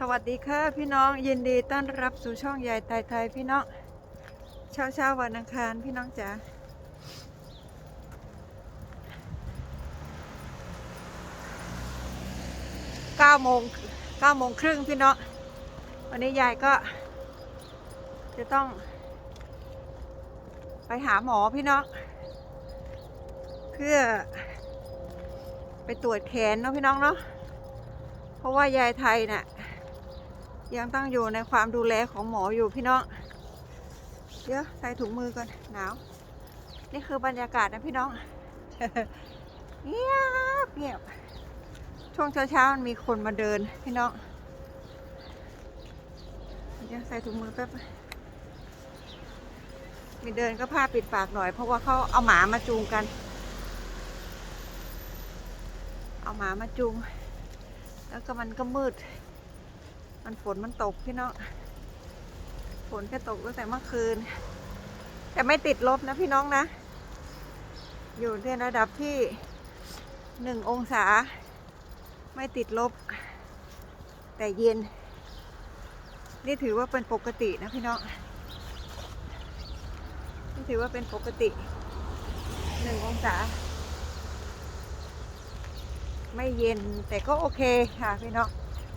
สวัสดีค่ะพี่น้องยินดีต้อนรับสู่ช่องใหญ่ไทยไทยพี่น้องเช้าเช้าวันอังคารพี่น้องจ๋าเก้าโมงเก้าโมงครึ่งพี่น้องวันนี้ยายก็ จะต้อง ไปหาหมอพี่น้องเพื่อ ไปตรวจแขนเนาะพี่น้องเนาะเพราะว่ายายไทยน่ะ ยังต้องอยู่ในความดูแลของหมออยู่พี่น้องเดี๋ยวใส่ถุงมือก่อนหนาว นี่คือบรรยากาศนะพี่น้องเงียบเงียบช่วงเช้าๆมันมีคนมาเดินพี่น้องเดี๋ยวใส่ถุงมือแป๊บมีเดินก็ผ้าปิดปากหน่อย เพราะว่าเขาเอาหมามาจูงกัน เอาหมามาจูง แล้วก็มันก็มืด มันฝนมันตกพี่น้องฝนแค่ตกตั้งแต่เมื่อคืน แต่ไม่ติดลบนะพี่น้องนะ อยู่ในระดับที่หนึ่งองศา ไม่ติดลบ แต่เย็น นี่ถือว่าเป็นปกตินะพี่น้องนี่ถือว่าเป็นปกติหนึ่งองศา ไม่เย็นแต่ก็โอเคค่ะพี่น้อง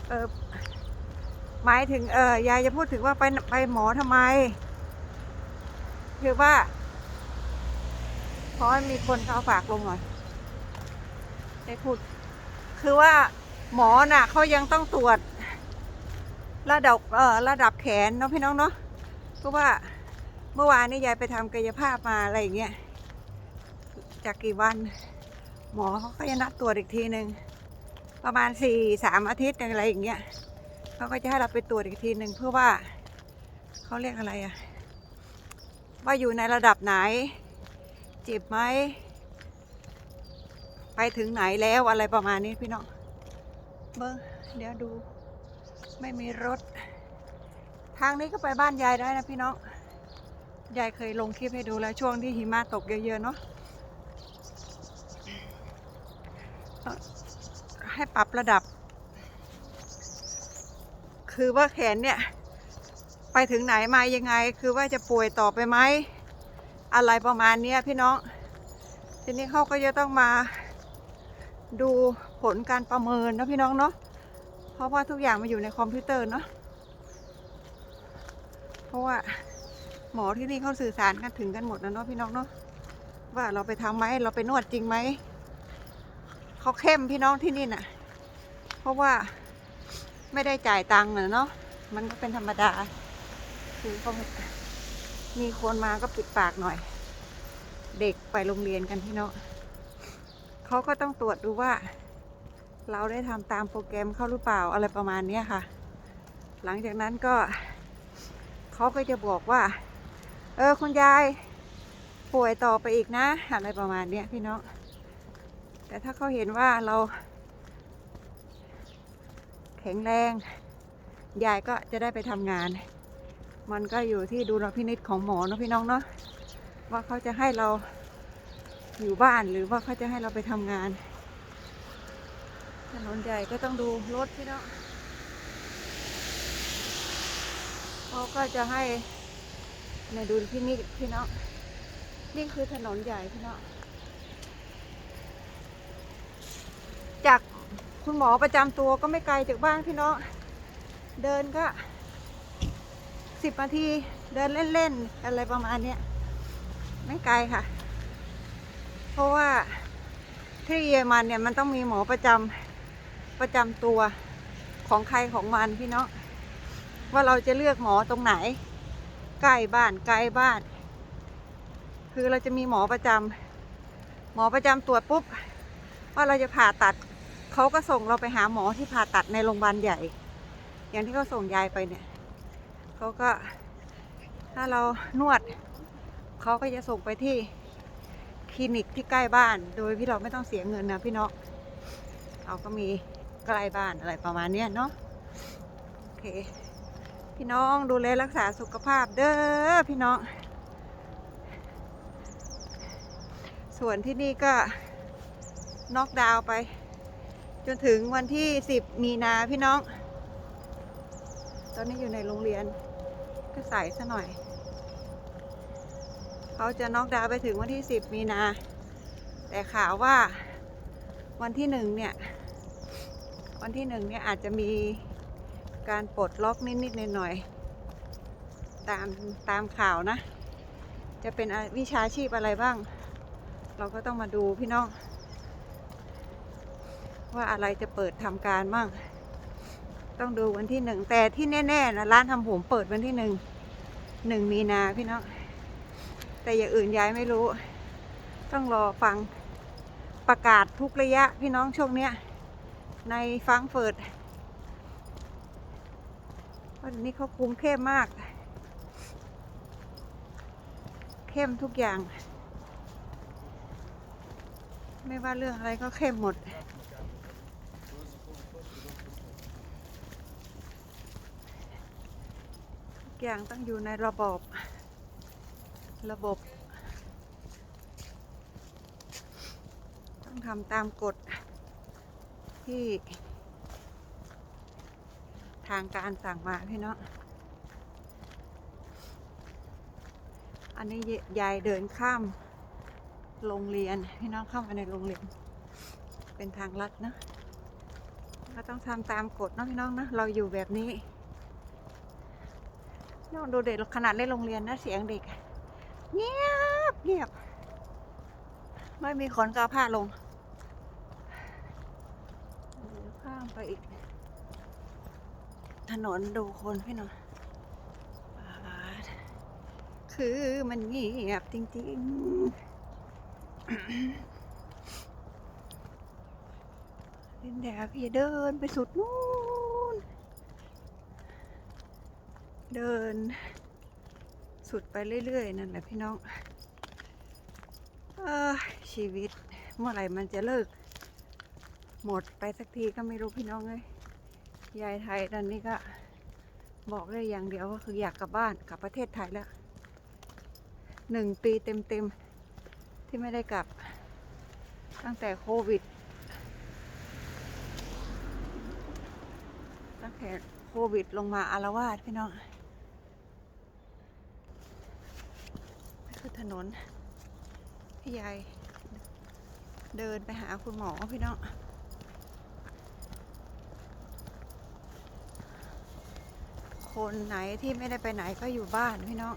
เออ หมายถึงเออยายจะพูดถึงว่าไปไปหมอทำไม คือว่าเพราะมีคนเขาฝากลงหน่อยได้พูด คือว่าหมอน่ะเขายังต้องตรวจ ระดับเออระดับแขนเนาะพี่น้องเนาะเพราะว่าเมื่อวานนี้ยายไปทำกายภาพมาอะไรอย่างเงี้ยจากกี่วัน หมอเขาก็จะนัดตรวจอีกทีหนึ่งประมาณสี่สามอาทิตย์อะไรอย่างเงี้ย เขาก็จะให้เราไปตรวจอีกทีหนึ่งเพื่อว่าเขาเรียกอะไรอะว่าอยู่ในระดับไหน เจ็บไหม ไปถึงไหนแล้วอะไรประมาณนี้พี่น้องเบิ้งเดี๋ยวดูไม่มีรถ ทางนี้ก็ไปบ้านยายได้นะพี่น้องยายเคยลงคลิปให้ดูแล้วช่วงที่หิมะตกเยอะๆเนาะให้ปรับระดับ คือว่าแขนเนี่ย ไปถึงไหนมายังไง คือว่าจะป่วยต่อไปไหม อะไรประมาณเนี้ยพี่น้อง ทีนี้เขาก็จะต้องมาดูผลการประเมินนะพี่น้องเนาะ เพราะว่าทุกอย่างมาอยู่ในคอมพิวเตอร์เนาะ เพราะว่าหมอที่นี่เขาสื่อสารกันถึงกันหมดนะเนาะพี่น้องเนาะ ว่าเราไปทำไหมเราไปนวดจริงไหม เขาเข้มพี่น้องที่นี่น่ะ เพราะว่า ไม่ได้จ่ายตังค์น่ะเนาะมันก็เป็นธรรมดา คือเขามีคนมาก็ปิดปากหน่อย เด็กไปโรงเรียนกันพี่เน้องเขาก็ต้องตรวจดูว่า เราได้ทำตามโปรแกรมเขาหรือเปล่าอะไรประมาณนี้ค่ะ หลังจากนั้นก็เขาก็จะบอกว่า เออคุณยายป่วยต่อไปอีกนะ อะไรประมาณนี้พี่เน้องแต่ถ้าเขาเห็นว่าเรา ข็งแรง ยายก็จะได้ไปทำงาน มันก็อยู่ที่ดูลพินิจของหมอเนอะพี่น้องเนาะว่าเขาจะให้เราอยู่บ้านหรือว่าเขาจะให้เราไปทำงาน ถนนใหญ่ก็ต้องดูรถพี่น้องเขาก็จะให้ในดูลพินิจพี่น้องนี่คือถนนใหญ่พี่น้องจาก คุณหมอประจำตัวก็ไม่ไกลจากบ้านพี่น้อง เดินก็สิบนาทีเดินเล่นๆ อะไรประมาณเนี้ยไม่ไกลค่ะ เพราะว่าที่เยอรมันเนี่ยมันต้องมีหมอประจำประจำตัวของใครของมันพี่น้องว่าเราจะเลือกหมอตรงไหน ใกล้บ้านไกลบ้าน คือเราจะมีหมอประจำหมอประจำตรวจปุ๊บ ว่าเราจะผ่าตัด เขาก็ส่งเราไปหาหมอที่ผ่าตัดในโรงพยาบาลใหญ่ อย่างที่เขาส่งยายไปเนี่ยเขาก็ถ้าเรานวดเขาก็จะส่งไปที่คลินิกที่ใกล้บ้าน โดยที่เราไม่ต้องเสียเงินนะพี่น้องเขาก็มีใกล้บ้านอะไรประมาณเนี้ยเนาะโอเค พี่น้องดูแลรักษาสุขภาพเด้อพี่น้องส่วนที่นี่ก็น็อกดาวไป จนถึงวันที่ 10 มีนาพี่น้อง ตอนนี้อยู่ในโรงเรียนก็ใส่ซะหน่อย เขาจะน็อกดาวไปถึงวันที่ 10 มีนา แต่ข่าวว่าวันที่หนึ่งเนี่ย วันที่หนึ่งเนี่ยอาจจะมีการปลดล็อกนิดๆหน่อยๆตามตามข่าวนะ จะเป็นวิชาชีพอะไรบ้าง เราก็ต้องมาดูพี่น้อง ว่าอะไรจะเปิดทำการบ้าง ต้องดูวันที่หนึ่งแต่ที่แน่ๆนะร้านทำผมเปิดวันที่หนึ่งหนึ่งมีนาพี่น้องแต่อย่างอื่นย้ายไม่รู้ ต้องรอฟังประกาศทุกระยะพี่น้องช่วงเนี้ยในฟังเฟิร์ตวันนี้เขาคุมเข้มมาก เข้มทุกอย่าง ไม่ว่าเรื่องอะไรก็เข้มหมด ทุก อย่างต้องอยู่ในระบบ ระบบ ต้องทำตามกฎที่ ทางการสั่งมาพี่เนาะอันนี้ยายเดินข้ามโรงเรียนพี่น้องเข้ามาในโรงเรียน เป็นทางลัดนะ ก็ต้องทำตามกฎนะพี่น้องนะ เราอยู่แบบนี้ น้องดูเด็กขนาดในโรงเรียนนะเสียงเด็กเงียบเงียบ ไม่มีคนก็เอาผ้าลงเดี๋ยวข้ามไปอีก ถนนดูคนพี่น่อยปาดคือมันเงียบจริงๆลินแดดพี่เดินไปสุดนู้น เดิน สุดไปเรื่อย ๆ นั่นแหละพี่น้องออชีวิตเมื่อไหร่มันจะเลิก หมดไปสักทีก็ไม่รู้พี่น้องเลยยายไทยตอนนี้ก็บอกได้อย่างเดียวก็คืออยากกลับบ้านกลับประเทศไทยแล้วหนึ่งปีเต็มๆ ที่ไม่ได้กลับ ตั้งแต่โควิด ตั้งแต่โควิดลงมาอารวาสพี่น้องนี่คือ ถนนพี่ยายเดินไปหาคุณหมอพี่น้องคนไหนที่ไม่ได้ไปไหนก็อยู่บ้านพี่น้อง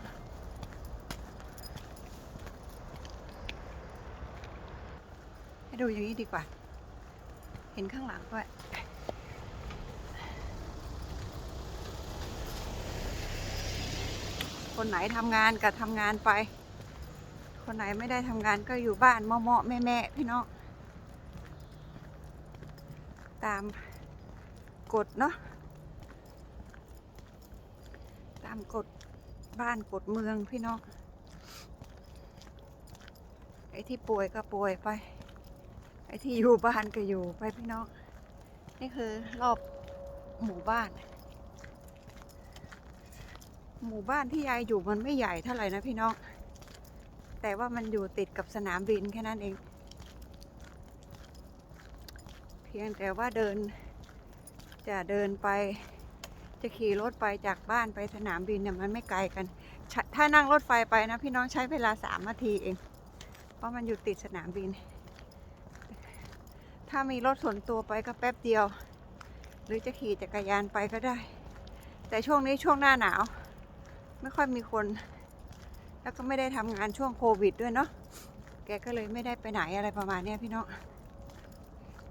ให้ดูอย่างนี้ดีกว่า เห็นข้างหลังด้วยคนไหนทำงานก็ทำงานไป คนไหนไม่ได้ทำงานก็อยู่บ้านเมาะๆแม่พี่น้องตามกฎเนาะตามกฎบ้านกฎเมืองพี่น้องไอ้ที่ป่วยก็ป่วยไป ไอ้ที่อยู่บ้านก็อยู่ไปพี่น้องนี่คือรอบหมู่บ้าน หมู่บ้านที่ยายอยู่มันไม่ใหญ่เท่าไหร่นะพี่น้อง แต่ว่ามันอยู่ติดกับสนามบินแค่นั้นเอง เพียงแต่ว่าเดิน จะเดินไป จะขี่รถไปจากบ้านไปสนามบินเนี่ยมันไม่ไกลกัน ถ้านั่งรถไฟไปนะพี่น้องใช้เวลาสามนาทีเอง เพราะมันอยู่ติดสนามบิน ถ้ามีรถส่วนตัวไปก็แป๊บเดียว หรือจะขี่จักรยานไปก็ได้ แต่ช่วงนี้ช่วงหน้าหนาว ไม่ค่อยมีคน แล้วก็ไม่ได้ทำงานช่วงโควิดด้วยเนาะ แกก็เลยไม่ได้ไปไหนอะไรประมาณเนี้ยพี่น้อง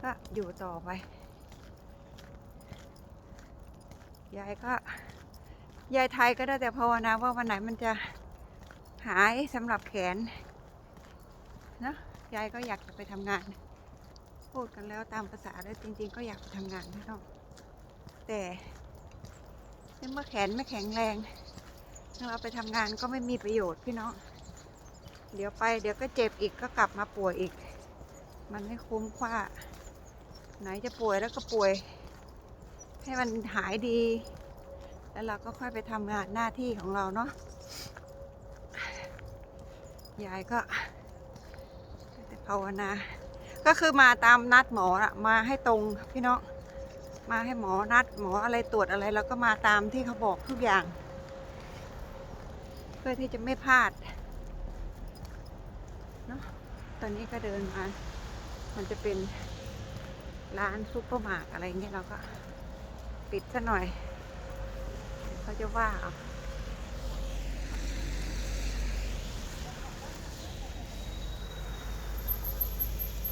ก็อยู่ต่อไป ยายก็ ยายไทยก็ได้แต่ภาวนาว่าวันไหนมันจะหายสำหรับแขนเนาะ ยายก็อยากจะไปทำงาน พูดกันแล้วตามภาษาแล้วจริง ๆ ก็อยากไปทำงานพี่น้อง แต่เมื่อแขนไม่แข็งแรง เราไปทำงานก็ไม่มีประโยชน์พี่น้อง เดี๋ยวไปเดี๋ยวก็เจ็บอีกก็กลับมาป่วยอีก มันไม่คุ้มค่า ไหนจะป่วยแล้วก็ป่วย ให้มันหายดี แล้วเราก็ค่อยไปทำงานหน้าที่ของเราเนาะ ยายก็ภาวนา ก็คือมาตามนัดหมออะมาให้ตรงพี่น้อง มาให้หมอนัดหมออะไรตรวจอะไรเราก็มาตามที่เขาบอกทุกอย่าง เพื่อที่จะไม่พลาดเนาะตอนนี้ก็เดินมา มันจะเป็นร้านซุปเปอร์มาร์ทอะไรเงี้ยเราก็ปิดซะหน่อย เขาจะว่าเอา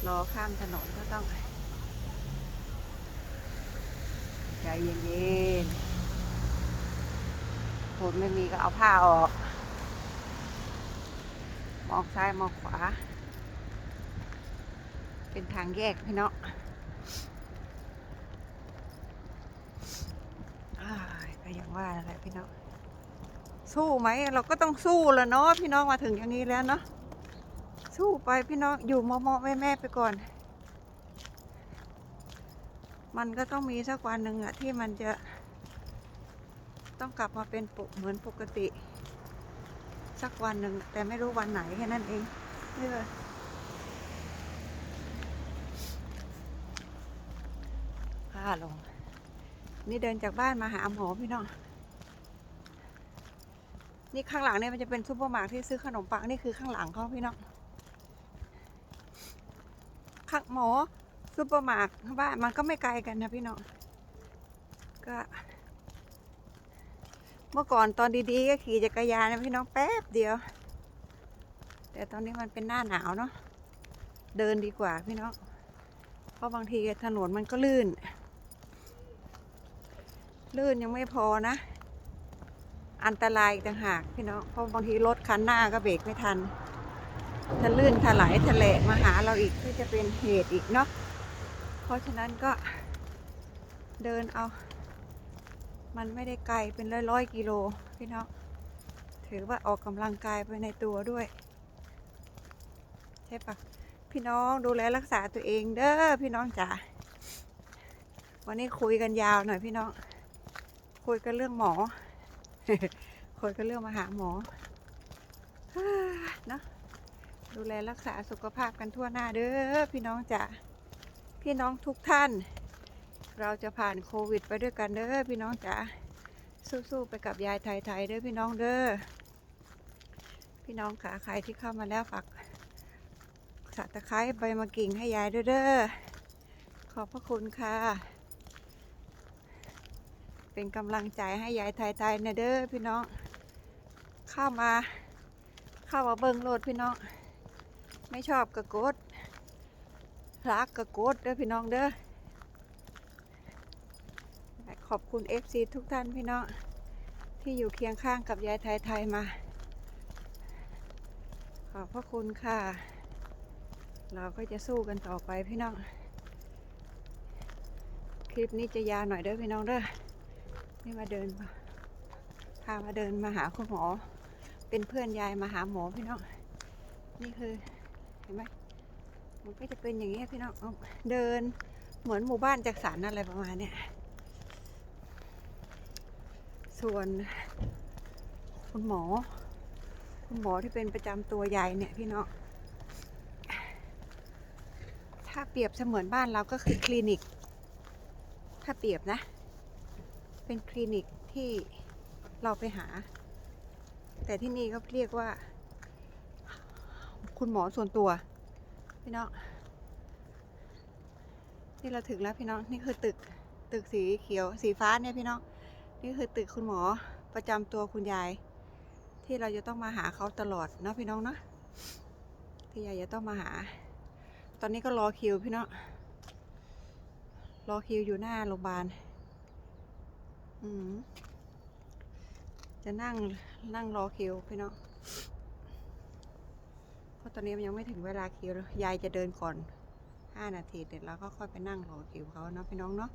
รอข้ามถนนก็ต้อง ใจเย็นๆฝนไม่มีก็เอาผ้าออก มองซ้ายมองขวา เป็นทางแยกพี่น้องอ้ายก็ยังว่าแหละพี่เน้องสู้ไหมเราก็ต้องสู้แล้วเนาะพี่น้องมาถึงอย่างนี้แล้วเนาะสู้ไปพี่น้องอยู่มอมอแม่แม่ไปก่อน มันก็ต้องมีสักวันหนึ่งอะที่มันจะต้องกลับมาเป็นปกเหมือนปกติ สักวันหนึ่งแต่ไม่รู้วันไหนแค่นั้นเองเออผ้าลง นี่เดินจากบ้านมาหาหมอพี่น้องนี่ข้างหลังเนี่ยมันจะเป็นซูเปอร์มาร์ทที่ซื้อขนมปังนี่คือข้างหลังเขาพี่น้องข้างหมอซูเปอร์มาร์ทบ้านมันก็ไม่ไกลกันนะพี่น้องก็ เมื่อก่อนตอนดีๆ ก็ขี่จักรยานนะพี่น้องแป๊บเดียว แต่ตอนนี้มันเป็นหน้าหนาวเนาะเดินดีกว่าพี่น้องเพราะบางทีถนนมันก็ลื่น ลื่นยังไม่พอนะ อันตรายต่างหากพี่น้องเพราะบางทีรถคันหน้าก็เบรกไม่ทันถ้าลื่นถลายทะเลมาหาเราอีกก็จะเป็นเหตุอีกเนาะเพราะฉะนั้นก็เดินเอา มันไม่ได้ไกลเป็นร้อยร้อยกิโลพี่น้องถือว่าออกกำลังกายไปในตัวด้วย ใช่ปะพี่น้องดูแลรักษาตัวเองเด้อพี่น้องจ๋าวันนี้คุยกันยาวหน่อยพี่น้อง คุยกันเรื่องหมอ คุยกันเรื่องมาหาหมอเนาะดูแลรักษาสุขภาพกันทั่วหน้าเด้อพี่น้องจ๋าพี่น้องทุกท่าน เราจะผ่านโควิด ไปด้วยกันเด้อพี่น้องจ๋าสู้ๆไปกับยายไทยๆเด้อพี่น้องเด้อพี่น้องขาใครที่เข้ามาแล้วฝากสัตะไคร้ใบมะกิ่งให้ยายด้วยเด้อขอบพระคุณค่ะ เป็นกำลังใจให้ยายไทยๆนะเด้อพี่น้องเข้ามาเข้ามาเบิ่งโลดพี่น้อง ไม่ชอบกระโกดรักกระโกดเด้อพี่น้องเด้อ ขอบคุณ FC ทุกท่านพี่น้องที่อยู่เคียงข้างกับยายไทยไทยมา ขอบพระคุณค่ะ เราก็จะสู้กันต่อไปพี่น้อง คลิปนี้จะยาวหน่อยเด้อพี่น้องเด้อนี่มาเดินพามาเดินมาหาคุณหมอ เป็นเพื่อนยายมาหาหมอพี่น้อง นี่คือเห็นไหมมันก็จะเป็นอย่างนี้พี่น้องเอาเดินเหมือนหมู่บ้านจักสารอะไรประมาณเนี้ย ส่วนคุณหมอ คุณหมอที่เป็นประจำตัวใหญ่เนี่ยพี่น้องถ้าเปรียบเสมือนบ้านเราก็คือคลินิก ถ้าเปรียบนะ เป็นคลินิกที่เราไปหา แต่ที่นี่ก็เรียกว่า คุณหมอส่วนตัว พี่น้องนี่เราถึงแล้วพี่น้องนี่คือตึกตึกสีเขียวสีฟ้าเนี่ยพี่น้อง นี่คือตึกคุณหมอประจำตัวคุณยาย ที่เราจะต้องมาหาเขาตลอดเนาะพี่น้องเนาะที่ยายจะต้องมาหา ตอนนี้ก็รอคิวพี่น้องรอคิวอยู่หน้าโรงพยาบาลอืมจะนั่งนั่งรอคิวพี่น้องเพราะตอนนี้มันยังไม่ถึงเวลาคิวยายจะเดินก่อนห้านาทีเดี๋ยวเราก็ค่อยไปนั่งรอคิวเขาเนาะพี่น้องเนาะ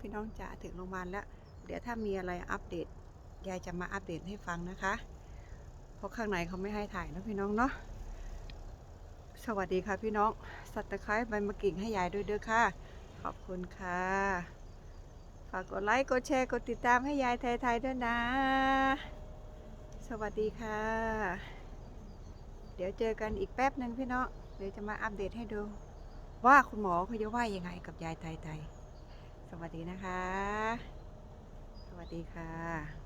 พี่น้องจะถึงโรงพยาบาลแล้ว เดี๋ยวถ้ามีอะไรอัปเดต ยายจะมาอัปเดตให้ฟังนะคะ เพราะข้างในเขาไม่ให้ถ่ายนะพี่น้องเนาะ สวัสดีค่ะพี่น้อง สัตว์ตะไคร้ใบมะกิ่งให้ยายด้วยเด้อค่ะ ขอบคุณค่ะ ฝากกดไลค์ กดแชร์ กดติดตามให้ยายไทยๆด้วยนะ สวัสดีค่ะ เดี๋ยวเจอกันอีกแป๊บหนึ่งพี่น้อง เดี๋ยวจะมาอัปเดตให้ดู ว่าคุณหมอเขาจะว่ายังไงกับยายไทยๆสวัสดีนะคะ วัสดีค่ะ